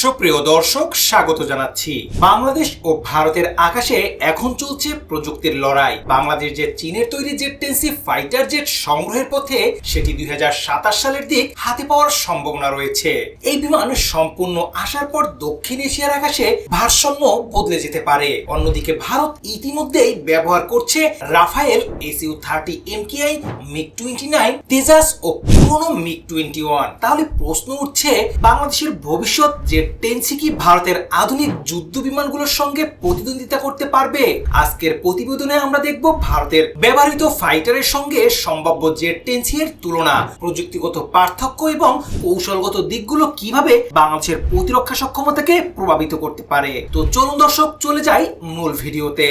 সুপ্রিয় দর্শক, স্বাগত জানাচ্ছি। বাংলাদেশ ও ভারতের আকাশে এখন চলছে প্রযুক্তির লড়াই। বাংলাদেশ যে চীনের তৈরি জেট টেন্সি ফাইটার জেট সংগ্রহের পথে, সেটি দুই হাজার সাতাশ সালের দিক হাতে পাওয়ার সম্ভাবনা রয়েছে। এই বিমান সম্পূর্ণ আসার পর দক্ষিণ এশিয়ার আকাশে ভারসাম্য বদলে যেতে পারে। অন্যদিকে ভারত ইতিমধ্যেই ব্যবহার করছে Rafale SU thirty MKI MiG twenty nine, Tejas ও পুরনো মিগ টোয়েন্টি ওয়ান। তাহলে প্রশ্ন উঠছে, বাংলাদেশের ভবিষ্যৎ যে টেন্সি কি ভারতের আধুনিক যুদ্ধ বিমানগুলোর সঙ্গে প্রতিদ্বন্দ্বিতা করতে পারবে? আজকের প্রতিবেদনে আমরা দেখব ভারতের ব্যবহৃত ফাইটারের সঙ্গে সম্ভাব্য জেট টেনসি এর তুলনা, প্রযুক্তিগত পার্থক্য এবং কৌশলগত দিকগুলো কীভাবে বাংলাদেশের প্রতিরক্ষা সক্ষমতাকে প্রভাবিত করতে পারে। তো চলুন দর্শক, চলে যাই মূল ভিডিওতে।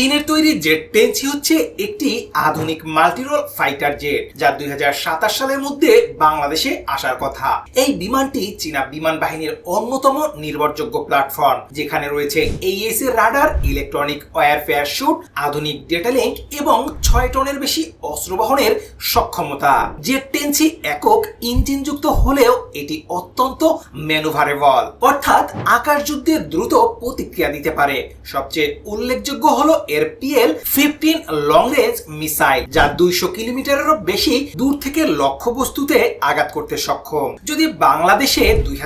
চীনের তৈরি জেট টেনসি হচ্ছে একটি আধুনিক মাল্টিরোল ফাইটার জেট, যা দুই হাজার সাতাশ সালের মধ্যে বাংলাদেশে আসার কথা। এই বিমানটি চীনা বিমান বাহিনীর অন্যতম নির্ভরযোগ্য প্ল্যাটফর্ম, যেখানে রয়েছে এইএস এর রাডার, ইলেকট্রনিক ওয়ারফেয়ার শুট আধুনিক ডেটা লিঙ্ক এবং ছয় টনের বেশি অস্ত্র বহনের সক্ষমতা। জেট টেনসি একক ইঞ্জিনযুক্ত হলেও এটি অত্যন্ত ম্যানুভারেবল, অর্থাৎ আকাশ যুদ্ধে দ্রুত প্রতিক্রিয়া দিতে পারে। সবচেয়ে উল্লেখযোগ্য হলো এর PL fifteen long range missile যা দুইশো কিলোমিটারেরও বেশি দূর থেকে লক্ষ্য বস্তুতে আঘাত করতে সক্ষম। যদি বাংলাদেশে দুই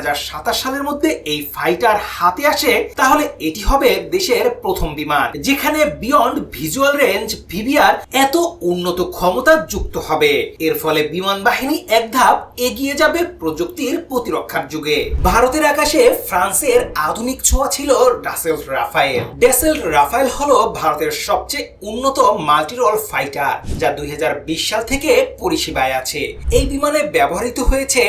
সালের মধ্যে এই ফাইটার হাতে আসে, তাহলে এটি হবে দেশের প্রথম বিমান, যেখানে বিয়ন্ড ভিজুয়াল রেঞ্জ ভিভিআর এত উন্নত ক্ষমতা যুক্ত হবে। এর ফলে বিমান বাহিনী এক ধাপ এগিয়ে যাবে প্রযুক্তির প্রতিরক্ষার যুগে। ভারতের আকাশে ফ্রান্সের আধুনিক ছোঁয়া ছিল ডাসেল রাফায়েল ডেসেল রাফায়েল হলো ভারতের সবচেয়ে উন্নত মাল্টিরোল ফাইটার, যা দুই হাজার বিশ সাল থেকে পরিষেবায় আছে। এই বিমানে ব্যবহৃত হয়েছে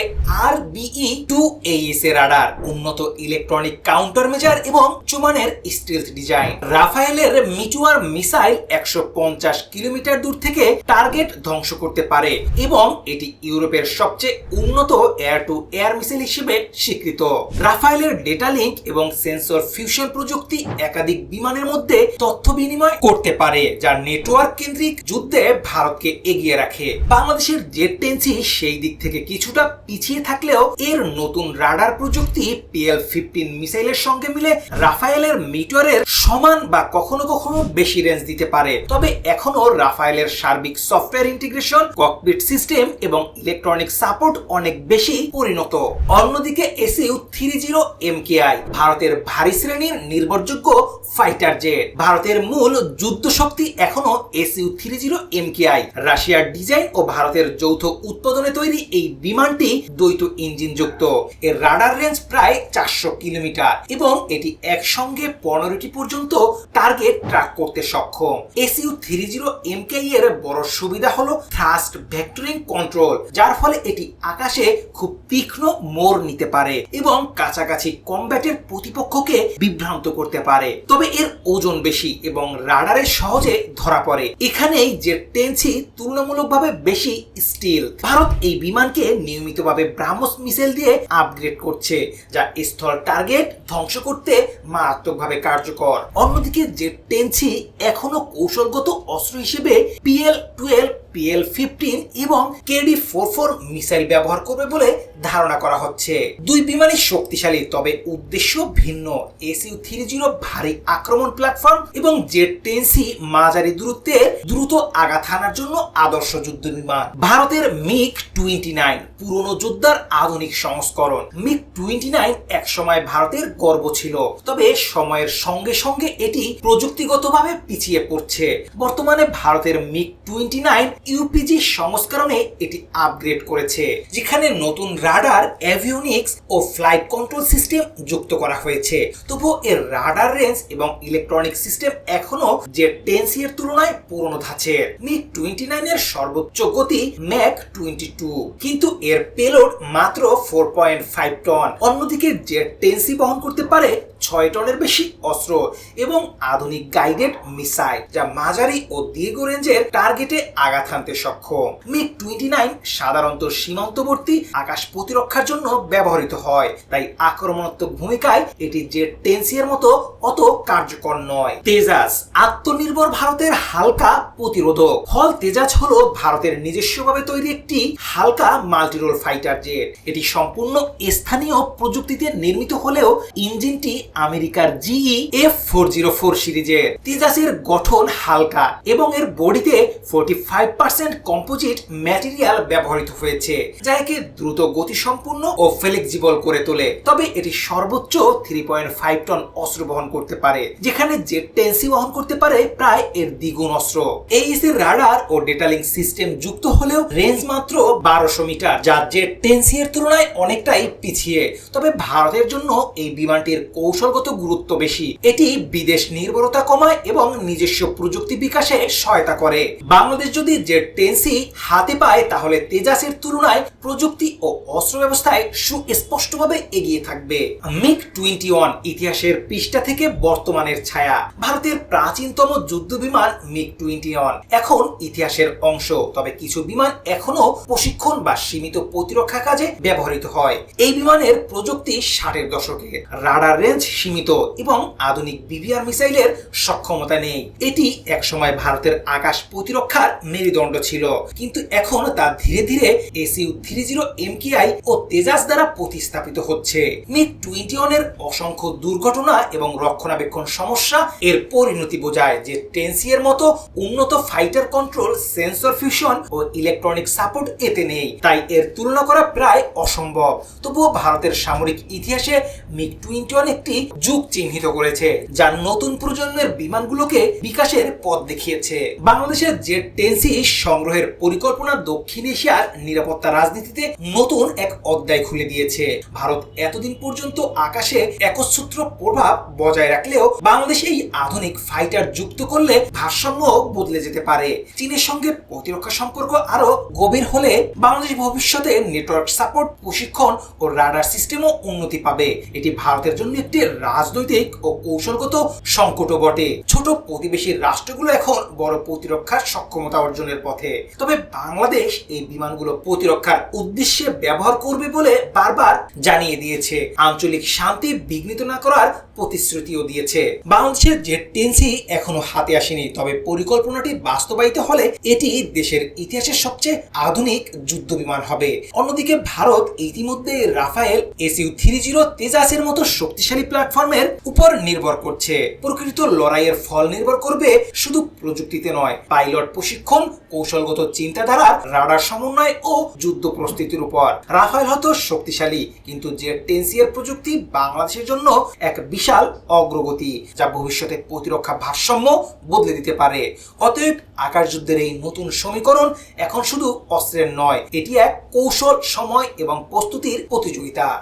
আর বিই টু এইএস এর রাডার, উন্নত ইলেকট্রনিক কাউন্টার মেজার এবং চুমানের স্টিলথ ডিজাইন। রাফায়েলের মিটুয়ার মিসাইল একশো পঞ্চাশ কিলোমিটার দূর থেকে টার্গেট ধ্বংস করতে পারে এবং এটি ইউরোপের সবচেয়ে উন্নত এয়ার টু এয়ার মিসাইল হিসেবে স্বীকৃত। রাফায়েলের ডেটা লিঙ্ক এবং সেন্সর ফিউশন প্রযুক্তি একাধিক বিমানের মধ্যে তথ্য বিনিময় করতে পারে যা নেটওয়ার্ক কেন্দ্রিক যুদ্ধে ভারতকে এগিয়ে রাখে। বাংলাদেশের জেট টেন্সি সেই দিক থেকে কিছুটা পিছিয়ে থাকলেও এর নতুন রাডার প্রযুক্তি পিএল ফিফটিন মিসাইলের সঙ্গে মিলে রাফায়েলের মিটারের সমান বা কখনো কখনো বেশি রেঞ্জ দিতে পারে। তবে এখনও রাফায়েলের সার্বিক সফটওয়্যার ইন্টিগ্রেশন ককপিট সিস্টেম এবং ইলেকট্রনিক সাপোর্ট অনেক বেশি পরিণত। অন্যদিকে এসইউ থ্রি জিরো এমকেআই ভারতের ভারী শ্রেণির নির্ভরযোগ্য ফাইটার জেট ভারতের মূল যুদ্ধ শক্তি, এখনও এসইউ থ্রি জিরো এমকেআই। রাশিয়ার ডিজাইন ও ভারতের যৌথ উৎপাদনে তৈরি এই বিমানটি দ্বৈত ইঞ্জিন যুক্ত এর রাডার রেঞ্জ প্রায় চারশো কিলোমিটার এবং এটি একসঙ্গে পনেরোটি পর্যন্ত টার্গেট ট্র্যাক করতে সক্ষম। এসইউ থ্রি জিরো এমকেআই এর বড় সুবিধা হলো থ্রাস্ট ভেক্টরিং কন্ট্রোল যার ফলে এটি আকাশে খুব তীক্ষ্ণ মোড় নিতে পারে এবং কাছাকাছি কম্ব্যাটের প্রতিপক্ষকে বিভ্রান্ত করতে পারে। তবে এর ওজন বেশি এবং রাডারে সহজে ধরা পড়ে। এখানেই যে টেন্সি তুলনামূলকভাবে বেশি স্টিল। ভারত এই বিমানকে নিয়মিতভাবে ব্রাহ্মস মিসাইল দিয়ে আপগ্রেড করছে, যা স্থল টার্গেট ধ্বংস করতে মারাত্মকভাবে কার্যকর। অন্যদিকে যে টেন্সি এখনও কৌশলগত অস্ত্র হিসেবে পিএল টুয়েলভ, পিএল ফিফটিন এবং কেডি ফোর ফোর মিসাইল ব্যবহার করবে বলে ধারণা করা হচ্ছে। দুই বিমানই শক্তিশালী, তবে উদ্দেশ্য ভিন্ন। এসইউ থ্রি জিরো ভারী আক্রমণ প্ল্যাটফর্ম এবং জেট টেন্সি মাঝারি দূরত্বে দ্রুত আঘাত হানার জন্য আদর্শ যুদ্ধ বিমান ভারতের মিগ টোয়েন্টি নাইন, পুরনো যোদ্ধার আধুনিক সংস্করণ। মিগ টোয়েন্টি নাইন একসময় ভারতের গর্ব ছিল, তবে সময়ের সঙ্গে সঙ্গে এটি প্রযুক্তিগতভাবে পিছিয়ে পড়ছে। বর্তমানে ভারতের মিগ টোয়েন্টি নাইন ইউপিজি সংস্করণে এটি আপগ্রেড করেছে, যেখানে নতুন রাডার অ্যাভিওনিক্স ও ফ্লাইট কন্ট্রোল সিস্টেম যুক্ত করা হয়েছে। তবুও এর রাডার রেঞ্জ এবং ইলেকট্রনিক সিস্টেম এখনও যে টেন্সি এর তুলনায় পুরনো ধাঁচের। মিগ টোয়েন্টি নাইন এর সর্বোচ্চ গতি ম্যাক টোয়েন্টি টু কিন্তু এর পেলোড মাত্র ফোর পয়েন্ট ফাইভ টন অন্যদিকে জেট টেন্সি বহন করতে পারে ছয় টনের বেশি অস্ত্র এবং আধুনিক গাইডেড মিসাইল যা মাঝারি ও দীর্ঘ রেঞ্জের টার্গেটে আঘাত হানতে সক্ষম। মিগ টোয়েন্টি নাইন সাধারণত সীমান্তবর্তী আকাশ প্রতিরক্ষার জন্য ব্যবহৃত হয়, তাই আক্রমণাত্মক ভূমিকায় এটি জেট টেন্সিয়ের মতো অত কার্যকর নয়। তেজাস আত্মনির্ভর ভারতের হালকা প্রতিরোধক। হল তেজাজ হলো ভারতের নিজস্বভাবে তৈরি একটি হালকা মাল্টিরোল ফাইটার জেট। এটি সম্পূর্ণ স্থানীয় প্রযুক্তিতে নির্মিত হলেও ইঞ্জিনটি আমেরিকার GE F four zero four সিরিজের তেজাসের গঠন হালকা এবং এর বডিতে forty five percent composite material ব্যবহৃত হয়েছে, যা একে দ্রুত গতিসম্পন্ন ও ফ্লেক্সিবল করে তোলে। তবে এটি সর্বোচ্চ থ্রি পয়েন্ট ফাইভ টন অস্ত্র বহন করতে পারে, যেখানে জেট টেন্সি বহন করতে পারে প্রায় এর দ্বিগুণ অস্ত্র। এই রাডার ও ডেটালিং সিস্টেম যুক্ত হলেও রেঞ্জ মাত্র বারোশো মিটার, যা জেট টেন্সি এর তুলনায় অনেকটাই পিছিয়ে। তবে ভারতের জন্য এই বিমানটির কৌশলগত গুরুত্ব বেশি। এটি বিদেশ নির্ভরতা কমায় এবং নিজস্ব প্রযুক্তি বিকাশে সহায়তা করে। বাংলাদেশ যদি জেট টেন্সি হাতে পায়, তাহলে তেজাসের তুলনায় প্রযুক্তি ও অস্ত্র ব্যবস্থায় সুস্পষ্টভাবে এগিয়ে থাকবে। মিগ টোয়েন্টি ওয়ান ইতিহাসের পৃষ্ঠা থেকে বর্তমানের ছায়া। ভারতের প্রাচীনতম যুদ্ধ বিমান মিগ টোয়েন্টি ওয়ান এখন ইতিহাসের অংশ। তবে কিছু বিমান এখনও প্রশিক্ষণ বা সীমিত প্রতিরক্ষা কাজে ব্যবহৃত হয়। এই বিমানের প্রযুক্তি ষাটের দশকে। রাডার রেঞ্জ সীমিত এবং আধুনিক বিভিআর মিসাইলের সক্ষমতা নেই। এটি একসময় ভারতের আকাশ প্রতিরক্ষার মেরুদণ্ড ছিল। কিন্তু এখন তা ধীরে ধীরে এসইউ থ্রি জিরো এমকিআই ও তেজাস দ্বারা প্রতিস্থাপিত হচ্ছে। মিগ টোয়েন্টি ওয়ানের অসংখ্য দুর্ঘটনা এবং রক্ষণাবেক্ষণ সমস্যা এর পরিণতি বোঝায় যে টেন্সিয়ের মতো উন্নত ফাইটার কন্ট্রোল, সেন্সর ফিউশন ও ইলেকট্রনিক সাপোর্ট এতে নেই। তাই এর তুলনা করা প্রায় অসম্ভব। তবুও ভারতের সামরিক ইতিহাসে মিগ টোয়েন্টি ওয়ান একটি যুগ চিহ্নিত করেছে, যা নতুন প্রজন্মের বিমানগুলোকে বিকাশের পথ দেখিয়েছে। বাংলাদেশের জেট টেন্সি সংগ্রহের পরিকল্পনা দক্ষিণ এশিয়ার নিরাপত্তা রাজনীতিতে নতুন এক অধ্যায় খুলে দিয়েছে। ভারত এতদিন পর্যন্ত আকাশে একচ্ছত্র প্রভাব বজায় রাখলেও বাংলাদেশ এই আধুনিক ফাইটার যুক্ত করলে ভারসাম্য বদলে যেতে পারে। চীনের সঙ্গে প্রতিরক্ষা সম্পর্ক আরও গভীর হলে বাংলাদেশ ভবিষ্যতে নেটওয়ার্ক সাপোর্ট প্রশিক্ষণ ও রাডার সিস্টেমও উন্নতি পাবে। এটি ভারতের জন্য একটি রাজনৈতিক ও কৌশলগত সংকটও বটে। ছোট প্রতিবেশী রাষ্ট্রগুলো এখন বড় প্রতিরক্ষার সক্ষমতা অর্জনের পথে। তবে বাংলাদেশ এই বিমানগুলো প্রতিরক্ষার উদ্দেশ্যে ব্যবহার করবে বলে বারবার জানিয়ে দিয়েছে। আঞ্চলিক শান্তি বিঘ্নিত না করার প্রতিশ্রুতিও দিয়েছে। বাংলাদেশের জেট টেন্সি এখনও হাতে আসেনি, তবে পরিকল্পনাটি বাস্তবায়িত হলে এটি দেশের ইতিহাসের সবচেয়ে আধুনিক যুদ্ধ বিমান হবে। অন্যদিকে ভারত ইতিমধ্যে রাফায়েল এসইউ থ্রি জিরো তেজাসের মতো শক্তিশালী প্ল্যাটফর্মের উপর নির্ভর করছে। প্রকৃত লড়াইয়ের ফল নির্ভর করবে শুধু প্রযুক্তিতে নয়, পাইলট প্রশিক্ষণ, কৌশলগত চিন্তাধারার রাডার সমন্বয় ও যুদ্ধ প্রস্তুতির উপর। রাফায়েল হয়তো শক্তিশালী, কিন্তু যে টেন্সিয়ার প্রযুক্তি বাংলাদেশের জন্য এক বিশাল অগ্রগতি, যা ভবিষ্যতে প্রতিরক্ষা ভারসাম্য বদলে দিতে পারে। অতএব আকাশ যুদ্ধের এই নতুন সমীকরণ এখন শুধু অস্ত্রের নয়, এটি এক কৌশল, সময় এবং প্রস্তুতির প্রতিযোগিতা।